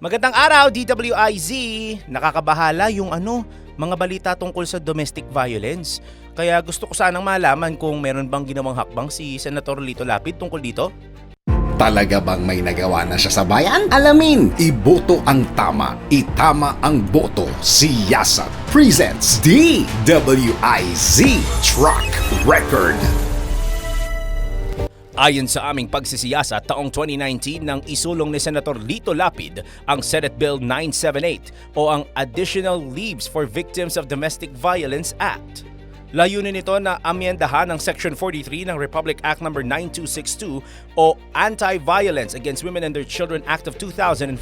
Magandang araw, DWIZ! Nakakabahala yung ano, mga balita tungkol sa domestic violence. Kaya gusto ko sanang malaman kung meron bang ginawang hakbang si Senator Lito Lapid tungkol dito. Talaga bang may nagawa na siya sa bayan? Alamin, iboto ang tama, itama ang boto. Si Yasat presents DWIZ Truck Record. Ayon sa aming pagsisiyasa taong 2019 nang isulong ni Senator Lito Lapid ang Senate Bill 978 o ang Additional Leaves for Victims of Domestic Violence Act. Layunin nito na amyendahan ang Section 43 ng Republic Act No. 9262 o Anti-Violence Against Women and Their Children Act of 2004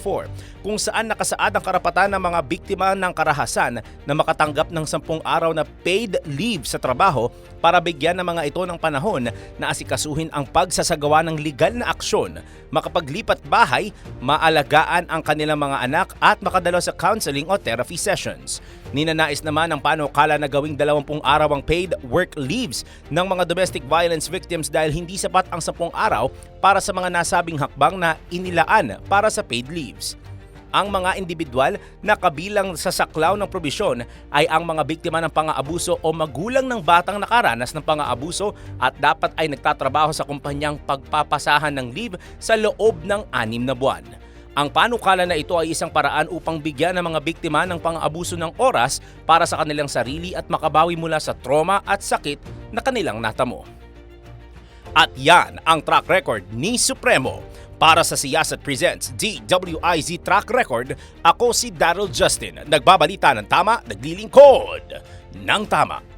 kung saan nakasaad ang karapatan ng mga biktima ng karahasan na makatanggap ng 10 araw na paid leave sa trabaho para bigyan ng mga ito ng panahon na asikasuhin ang pagsasagawa ng legal na aksyon, makapaglipat bahay, maalagaan ang kanilang mga anak at makadalo sa counseling o therapy sessions. Ninanais naman ng panukala na gawing 20 araw ang paid work leaves ng mga domestic violence victims dahil hindi sapat ang 10 araw para sa mga nasabing hakbang na inilaan para sa paid leaves. Ang mga individual na kabilang sa saklaw ng probisyon ay ang mga biktima ng pang-aabuso o magulang ng batang nakaranas ng pang-aabuso at dapat ay nagtatrabaho sa kumpanyang pagpapasahan ng leave sa loob ng anim na buwan. Ang panukala na ito ay isang paraan upang bigyan ng mga biktima ng pang-aabuso ng oras para sa kanilang sarili at makabawi mula sa trauma at sakit na kanilang natamo. At yan ang track record ni Supremo. Para sa Siyasat Presents DWIZ Track Record, ako si Daryl Justin. Nagbabalita ng tama, naglilingkod ng tama.